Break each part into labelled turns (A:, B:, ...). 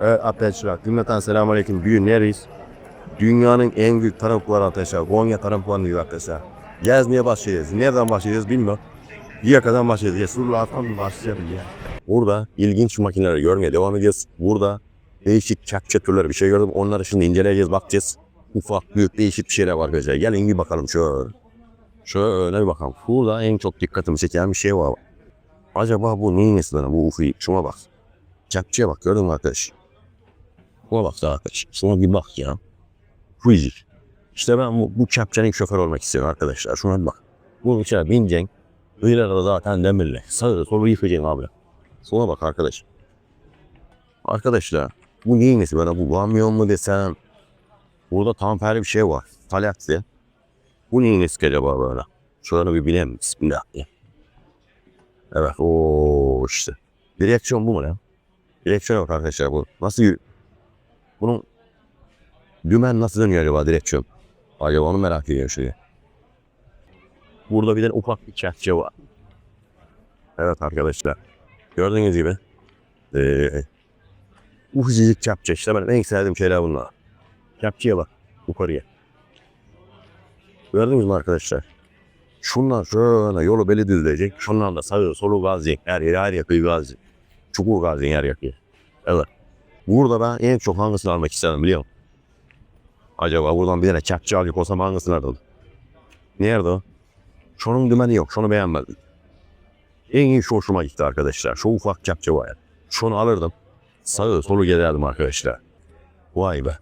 A: Arkadaşlar, cümleten selamun aleyküm. Bugün neredeyiz? Dünyanın en büyük tarım fuarı arkadaşlar. Konya tarım fuarı diyor arkadaşlar. Gezmeye başlayacağız. Nereden başlayacağız bilmiyorum. Yiyakadan başlayacağız. Surlardan başlayalım ya. Burada ilginç makineleri görmeye devam edeceğiz. Burada değişik kepçe türleri bir şey gördüm. Onları şimdi inceleyeceğiz, bakacağız. Ufak, büyük, değişik bir şeyler var arkadaşlar. Gelin bir bakalım şöyle. Şöyle bir bakalım. Burada en çok dikkatimi çeken bir şey var. Acaba bu neyin lan? Bu ufuyu. Şuna bak. Kepçeye bak gördün mü arkadaş? Buna bak da arkadaş. Şuna bir bak ya. Fuji. İşte ben bu, bu kepçenin şoför olmak istiyorum arkadaşlar. Şuna bir bak. Bunun içine bineceksin. Iğrada da zaten demirli. Sağı solu yıkacaksın abi. Şuna bak arkadaş. Arkadaşlar bu neyin nesi bana bu kamyon mu desem. Burada tamperli bir şey var. Talaksi. Bu neyin nesi acaba böyle? Şöyle bir bileyim. Bismillah. Evet o işte. Direksiyon bu mu lan? Direksiyon yok arkadaşlar bu. Nasıl Bunun dümen nasıl dönüyor acaba direksiyon? Acaba onu merak ediyorum şimdi. Burada bir de ufak bir kepçe var. Evet arkadaşlar. Gördüğünüz gibi. Ee, ufacık kepçe işte benim en sevdiğim şeyler bunlar. Kepçeye bak. Yukarıya. Gördünüz mü arkadaşlar? Şundan şöyle yolu belli düzleyecek. Şundan da sağı solu gazlayacak. Her yeri her yakıyı gazlayacak. Çukur gazlayacak her yakıyı. Evet. Burada ben en çok hangisini almak istedim biliyor musun? Acaba buradan bir tane kepçe alacak olsam hangisini alırdım? Nerede o? Şunun dümeni yok. Şunu beğenmedim. En iyi şu hoşuma gitti arkadaşlar. Şu ufak kepçe var ya. Şunu alırdım. Sağı solu gezerdim arkadaşlar. Vay be.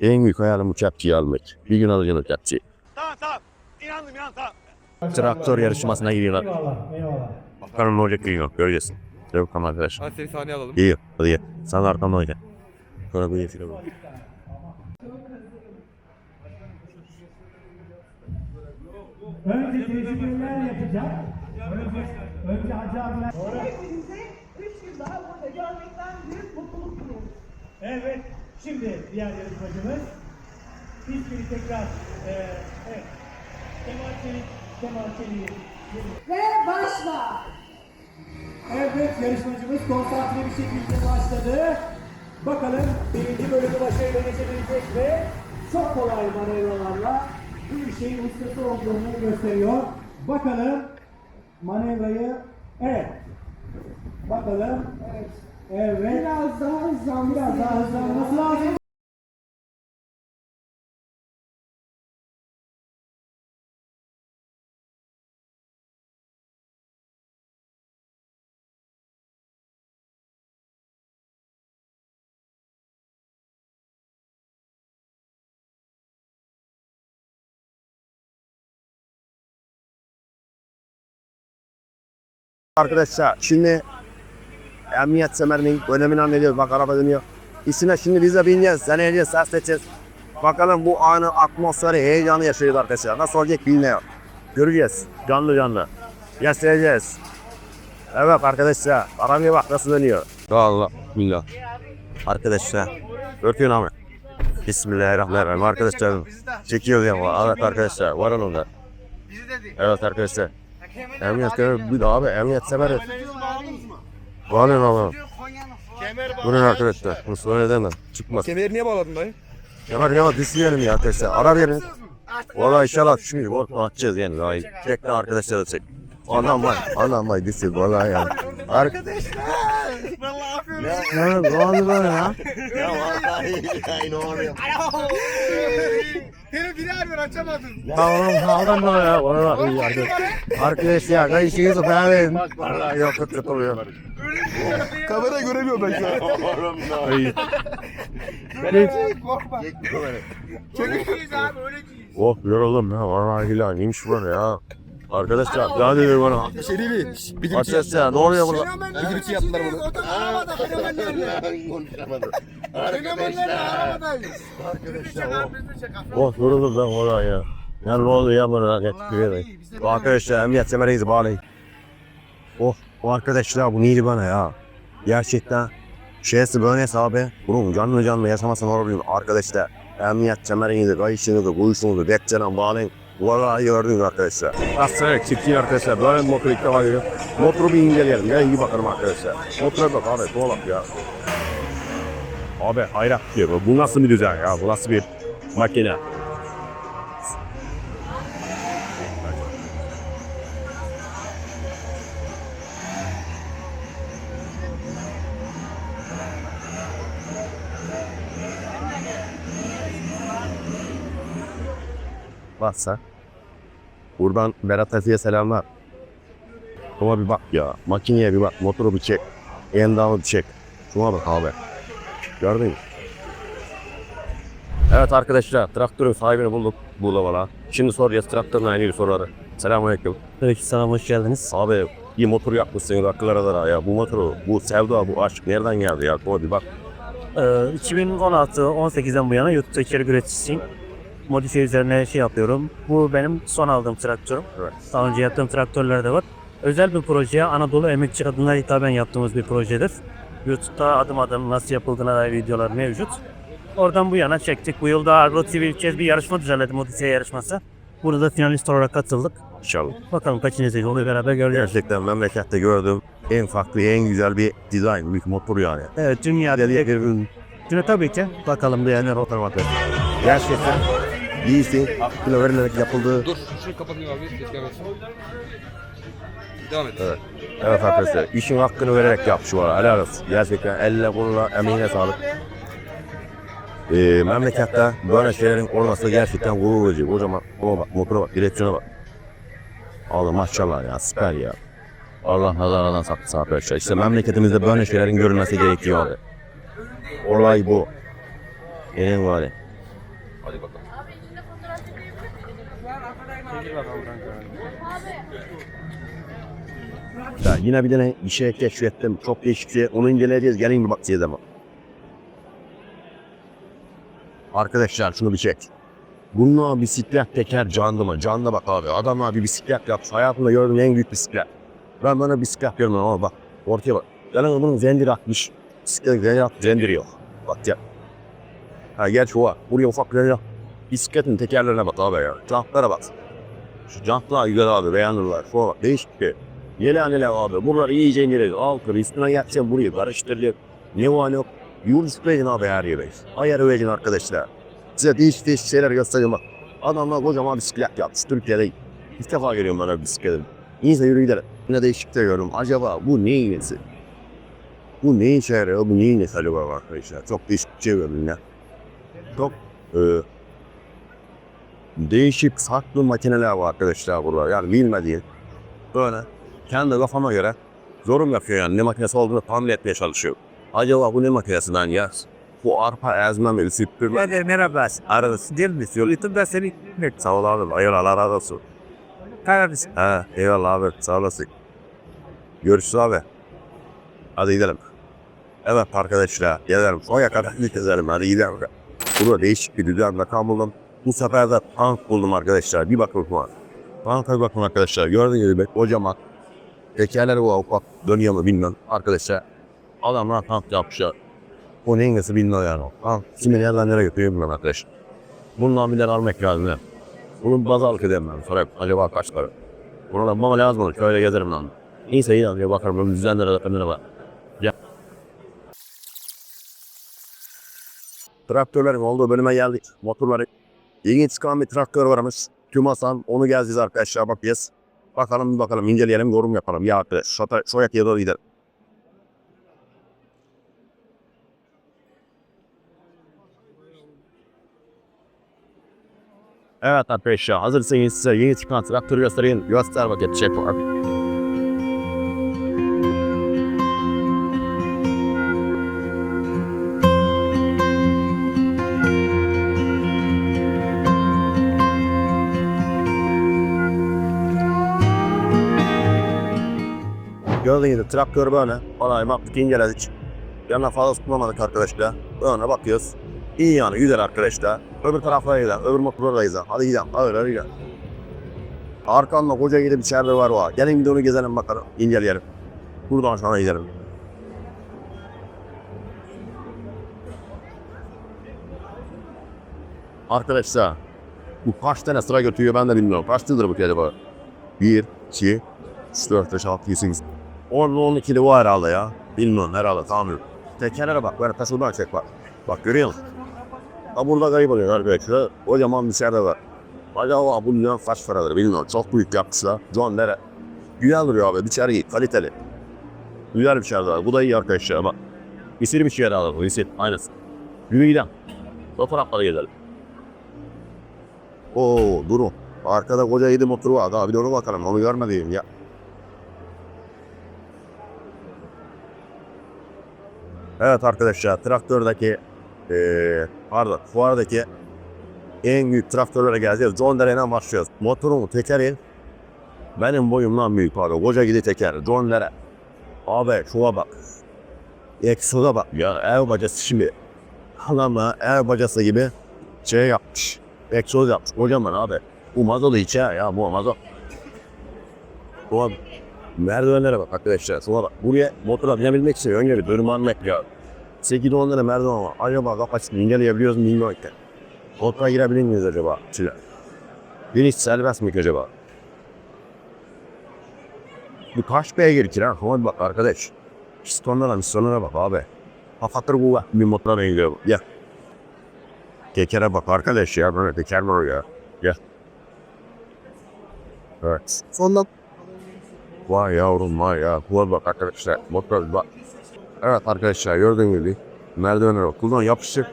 A: En büyük hayalim bu kepçeyi almak. Bir gün alacağım o kepçeyi.
B: Tamam tamam. İnandım inan tamam.
A: Traktör yarışmasına giriyorlar.
C: Eyvallah, eyvallah.
A: Bakalım ne olacak bilmiyorum. Göreceğiz. Hadi bakalım arkadaşlar.
D: Hadi seni sahneye alalım.
A: İyi. Hadi gel. Sen de arkamda oyna. Sonra bir yetiyle bak.
C: Önce tecrübeler yapacak. Önce, önce Hacı abiler.
E: Hepinizi üç yıl daha burada görmekten büyük mutluluk duyuyoruz.
C: Evet. Şimdi diğer yarışmacımız. İsmini tekrar. E, evet. Kemal Çelik. Kemal Çelik'i.
E: Ve başla.
C: Evet yarışmacımız konsantre bir şekilde başladı. Bakalım birinci bölümü başarıyla geçebilecek ve çok kolay manevralarla bu işin ustası olduğunu gösteriyor. Bakalım manevrayı evet. Bakalım evet. Evet.
E: Biraz daha hızlanması
C: Biraz daha hızlanması lazım.
A: Arkadaşlar şimdi emniyet semerinin önemini anlıyoruz. Bak araba dönüyor. İçine şimdi biz de bineceğiz. Deneyeceğiz, ses edeceğiz. Bakalım bu anı, atmosferi, heyecanı yaşayacağız arkadaşlar. Nasıl olacak bilmiyorum. Göreceğiz. Canlı canlı. Göstereceğiz. Evet arkadaşlar. Arabaya bak nasıl dönüyor. Allah billah. Arkadaşlar. Örtüyorsun abi. Bismillahirrahmanirrahim. Arkadaşlar çekiyoruz ya. Evet arkadaşlar. Varın onlar. Evet arkadaşlar. Emniyet semer bir daha abi emniyet semer. Bağlayın oğlum. Bunun arkadaşlar. Bunu sonra edemem. Çıkmaz.
D: Kemeri niye bağladın dayı?
A: Yavaş yavaş düşmeyelim ya arkadaşlar. Ara verin. Valla inşallah düşmüyor. Atacağız yani. Daha iyi. Çekle arkadaşlar da çek. Anam var. Anam var. Düşüyor valla ya. Arkadaşlar. Ya, ya ne oldu böyle ya? Ya vallahi ne oluyor?
D: Seni birer bir açamadın.
A: Ya oğlum kaldım böyle ya. Valla iyi arkadaş. Arkadaşlar ben işinizi falan verin. Vallahi yok kötü oluyor.
D: Kamera göremiyorum ben şu an.
A: İyi.
D: Korkma. Çekiyoruz abi öyleyiz.
A: Oh yoruldum ya. Vallahi billahi neymiş bu böyle ya. Arkadaşlar daha dedi bana.
D: Bir şey değil mi? Şşş, Bizim için,
A: Arkadaşlar ne oluyor burada?
D: bizim için yaptılar bunu.
B: Arkadaşlar
A: Oh yoruldum ben vallahi ya. Ya ne oldu ya bana? Getirdi Bu arkadaşlar emniyet semereyiz bağlayın. Oh bu arkadaşlar bu neydi bana ya? Gerçekten şeysi böyleyse abi. Bunun canlı canlı yaşamasın olabilir arkadaşlar. Emniyet kemerinizi, kayışınızı, kuyuşunuzu, bekçeden bağlayın. Vallahi gördünüz arkadaşlar. Aslında çiftliği arkadaşlar böyle motor ilk defa görüyorum. Motoru bir inceleyelim ya iyi bakalım arkadaşlar. Motora bak abi sola bak ya. Abi hayret diyor. Bu nasıl bir düzen ya? Bu nasıl bir makine? Varsa. Buradan Berat Efi'ye selamlar. Şuna bir bak ya. Makineye bir bak. Motoru bir çek. Endamı bir çek. Şuna bak abi. Gördün mü? Evet arkadaşlar traktörün sahibini bulduk bu lavala. Şimdi soracağız traktörün ilgili soruları. Selamünaleyküm.
F: Aleykümselam hoş geldiniz.
A: Abi bir motor yapmışsınız akıllara da ya. Bu motoru, bu sevda, bu aşk nereden geldi ya? Şuna bir bak.
F: Ee, 2016-18'den bu yana YouTube'da içerik üreticisiyim. Modifiye üzerine şey yapıyorum. Bu benim son aldığım traktörüm.
A: Evet.
F: Daha önce yaptığım traktörler de var. Özel bir projeye Anadolu emekçi kadınlara hitaben yaptığımız bir projedir. YouTube'da adım adım nasıl yapıldığına dair videolar mevcut. Oradan bu yana çektik. Bu yıl da Agro TV ilk kez bir yarışma düzenledi modifiye yarışması. Bunu da finalist olarak katıldık.
A: İnşallah.
F: Bakalım kaçıncı oluyor beraber göreceğiz.
A: Gerçekten memlekette gördüğüm en farklı, en güzel bir dizayn, bir motor yani.
F: Evet dünyada diye bir tabii ki. Bakalım diyenler otomatik.
A: Gerçekten iyisin, hakkıyla verilerek yapıldığı
G: Dur, şunu kapatayım abi. Geç gelmesin. Devam et.
A: Evet. Evet arkadaşlar işin hakkını vererek yapmış var. Helal olsun. Gerçekten elle koluna emeğine sağlık. Ee, memlekette böyle şeylerin olması gerçekten gurur verici. Kocaman o bak motora bak direksiyona bak. Allah maşallah ya süper ya. Allah nazarından saklasın arkadaşlar. İşte memleketimizde böyle şeylerin görülmesi gerekiyor abi. Olay bu. En var.
G: Hadi bakalım.
A: Ya yine bir tane bir şey keşfettim. Çok değişik şey. Onu inceleyeceğiz. Gelin bir bakacağız ama. Arkadaşlar şunu bir çek. Bununla bisiklet teker canlı mı? Canlı bak abi. Adamlar bir bisiklet yapmış. Hayatımda gördüğüm en büyük bisiklet. Ben bana bisiklet görmem ama bak. Ortaya bak. Yanına bunun zendiri atmış. Bisiklet zendiri atmış. Zendiri yok. Bak ya. Ha gerçi o var. Buraya ufak bir. Bisikletin tekerlerine bak abi ya. Jantlara bak. Şu jantlar güzel abi. Beğenirler. Bak. Değişik bir. Yelhaneler abi. Bunlar iyice incelir. Altı üstüne geçeceğim burayı karıştırılır. Ne var ne yok. Yol spreyini abi her yere. Ayarı verin arkadaşlar. Size değişik değişik şeyler göstereyim bak. Adamlar kocaman bisiklet yapmış Türkiye'de. İlk defa görüyorum ben bisikletim. İnsan yürü gidelim. Yine değişik de görüyorum. Acaba bu neyin nesi? Bu neyin işe yarıyor? Bu neyin nesi acaba arkadaşlar? Çok değişik bir şey gördüm ya. Çok e, değişik farklı makineler var arkadaşlar burada. Yani bilmediğin böyle kendi kafama göre yorum yapıyor yani ne makinesi olduğunu tahmin etmeye çalışıyor. Acaba bu ne makinesi lan ya? Bu arpa ezme mi, süpürme mi?
F: merhaba.
A: Arası değil mi?
F: YouTube'da seni
A: Sağ ol abi. Eyvallah Allah razı olsun.
F: Kararız.
A: He eyvallah abi. Sağ olasın. Görüşürüz abi. Hadi gidelim. Evet arkadaşlar. Gidelim. Soya kadar gezelim. Hadi gidelim. Burada değişik bir düzen rakam buldum. Bu sefer de tank buldum arkadaşlar. Bir bakın şu an. Tanka bakın arkadaşlar. Gördüğünüz gibi kocaman. Tekerleri bu ufak dönüyor mu bilmiyorum arkadaşlar. Adamlar tank yapmışlar. O neyin nesi bilmiyorum yani. Tank kimi nereden nereye götürüyor bilmiyorum arkadaşlar. Bundan de almak lazım. ya. Bunun bazalık edeyim ben. Sorayım acaba kaç para? Buna da bana lazım olur. Şöyle gezerim lan. Neyse iyi lan. Bir bakarım. Böyle düzenlere de kendine bak. Gel. Traktörlerin olduğu bölüme geldik. Motorları. Yeni çıkan bir traktör varmış. Tüm Hasan onu gezeceğiz arkadaşlar bakacağız. Bakalım bir bakalım inceleyelim yorum yapalım. Ya arkadaş şata, şoyak ya da gidelim. Evet arkadaşlar hazırsanız size yeni çıkan traktörü göstereyim. Göster bakayım çek var. Gibi traktör böyle. Olay baktık inceledik. Yanına fazla tutmamadık arkadaşlar. Böyle bakıyoruz. İyi yani güzel arkadaşlar. Öbür taraflara gidelim. Öbür motorlara gidelim. Hadi gidelim. Hadi hadi gidelim. Arkamda koca gidip içeride var var. Gelin bir de onu gezelim bakalım. İnceleyelim. Buradan sonra gidelim. Arkadaşlar bu kaç tane sıra götürüyor ben de bilmiyorum. Kaç tane bu kedi var? 1, 2, 3, 4, 5, 6, 7, 8. 10 12'li var herhalde ya. Bilmiyorum herhalde tamam. Tekerlere bak. Böyle taşıdan çek bak. Bak görüyor musun? Ha burada kayıp oluyor arkadaşlar. Kocaman bir serde var. Acaba bu ne kaç paradır bilmiyorum. Çok büyük yapmışlar. John Lere. Güzel duruyor abi. Dışarı iyi. Kaliteli. Güzel bir şerde var. Bu da iyi arkadaşlar bak. Misir bir şey alalım. Misir. Aynısı. Yürü gidelim. Fotoğraflara gezelim. Oo durun. Arkada koca yedi motoru var. Daha bir de ona bakalım. Onu görmediğim ya. Evet arkadaşlar traktördeki eee pardon fuardaki en büyük traktörlere geleceğiz. John Deere'den başlıyoruz. Motorun tekeri benim boyumdan büyük abi. Koca gidi teker. John Deere. Abi şuna bak. Exo'da bak ya ev bacası şimdi. Adamla ev bacası gibi şey yapmış. Exos yapmış. Kocaman abi. Bu mazolu içe ya bu mazot. Bu merdivenlere bak arkadaşlar. Şuna bak. Buraya motora binebilmek için önce bir dönüm almak ya. 8-10 lira merdiven var. Acaba kapasitini inceleyebiliyoruz mu bilmiyorum ki. Motora girebilir miyiz acaba? Çile. Biniş serbest mi acaba? Bu kaç beygir ki lan? Bir bak arkadaş. Pistonlara pistonlara bak abi. Hafatır bu bir motora benziyor bu. Gel. Tekere bak arkadaş ya. Böyle teker o ya? Gel. Evet. Sondan. Vay yavrum vay ya. Kulağa bak arkadaşlar. Motor bak. Evet arkadaşlar gördüğünüz gibi merdivenler okuldan yapıştır.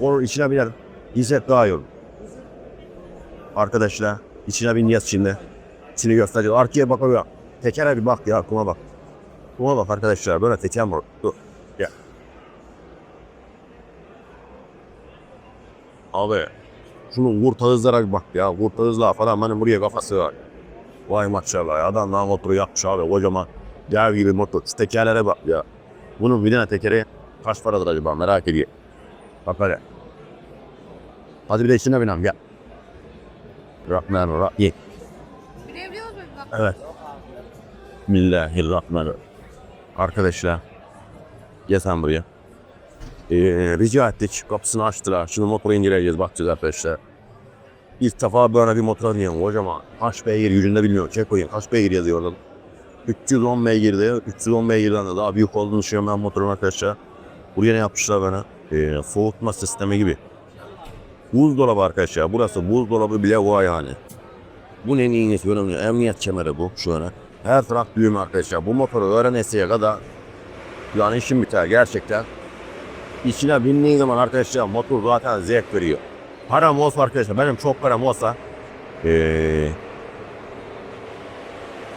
A: Onun içine biner. İzzet daha iyi. Arkadaşlar içine bineceğiz şimdi. İçini göstereceğiz. Arkaya bakıyor. Tekere bir bak ya kuma bak. Kuma bak arkadaşlar böyle teker var. Dur. Gel. Abi şunun hızlara bir bak ya. Hızla falan benim buraya kafası var. Vay maşallah. Adam daha motoru yapmış abi kocaman. Dev gibi motor. Şu tekerlere bak ya. Bunun bir tane tekeri kaç paradır acaba merak ediyorum. Bak hadi. Hadi bir de içine binem gel. Rahman Rahim.
E: Binebiliyor muyum?
A: Evet. Bismillahirrahmanirrahim. Arkadaşlar. Gel sen buraya. Ee, rica ettik. Kapısını açtılar. Şimdi motoru indireceğiz. Bakacağız arkadaşlar. İlk defa böyle bir motor diyorum. Kocaman. Kaç beygir yüzünde bilmiyorum. Çek koyayım. Kaç beygir yazıyor orada. 310 beygirdi. 310 beygirden de daha büyük olduğunu düşünüyorum ben motorun arkadaşlar. Buraya ne yapmışlar bana? Ee, soğutma sistemi gibi. Buzdolabı arkadaşlar. Burası buzdolabı bile var yani. Bu ne neyiniz önemli. Emniyet kemeri bu şu an. Her taraf düğüm arkadaşlar. Bu motoru öğrenesiye kadar yani işim biter gerçekten. İçine bindiğin zaman arkadaşlar motor zaten zevk veriyor. Param olsa arkadaşlar benim çok param olsa ee,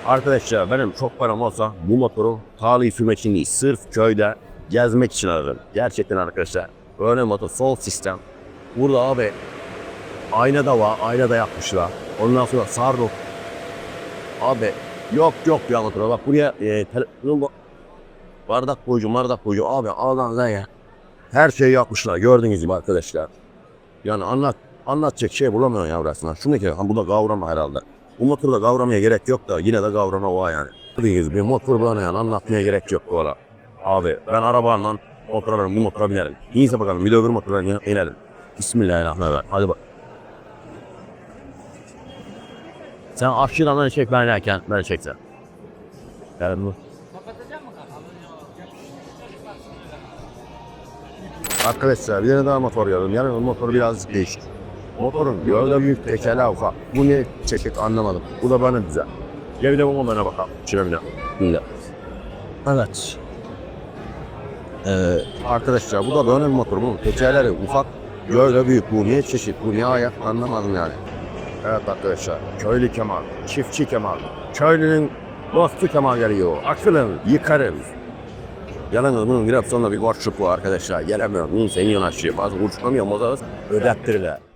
A: arkadaşlar benim çok param olsa bu motoru tarihi sürmek için değil sırf köyde gezmek için alırım. Gerçekten arkadaşlar öyle motor sol sistem. Burada abi ayna da var ayna da yapmışlar. Ondan sonra sardık. Abi yok yok ya motora bak buraya e, bardak koyucu bardak koyucu abi ağdan ya. Her şeyi yapmışlar gördüğünüz gibi arkadaşlar. Yani anlat anlatacak şey bulamıyorum ya burasına. Şunu ki bu da kavrama herhalde. Bu motorda kavramaya gerek yok da yine de kavrama var yani. Gördüğünüz gibi motor bana anlatmaya gerek yok bu ara. Abi ben arabayla motora bu motora binerim. İyiyse bakalım bir de öbür motora inerim. Bismillahirrahmanirrahim. Hadi bak. Sen aşçıdan çek ben inerken ben çeksen. Yani bu. Arkadaşlar bir tane daha motor yardım. Yani motor birazcık değişik. Motorun yolda büyük tekerler ufak. Bu ne çekik anlamadım. Bu da bana güzel. Gel bir de bu bana bakalım. Şöyle bir de. Evet. Ee, arkadaşlar bu da böyle bir motor. Bunun tekerleri ufak. Gövde büyük. Bu niye çeşit? Bu niye ayak? Anlamadım yani. Evet arkadaşlar. Köylü Kemal. Çiftçi Kemal. Köylünün dostu Kemal geliyor. Açılın. Yıkarız. Yalnız bunun biraz sonra bir boşluk var arkadaşlar. Gelemiyorum. İyi yanaşıyor. Bazı uçlamıyor. Mozarız. Ödettirirler.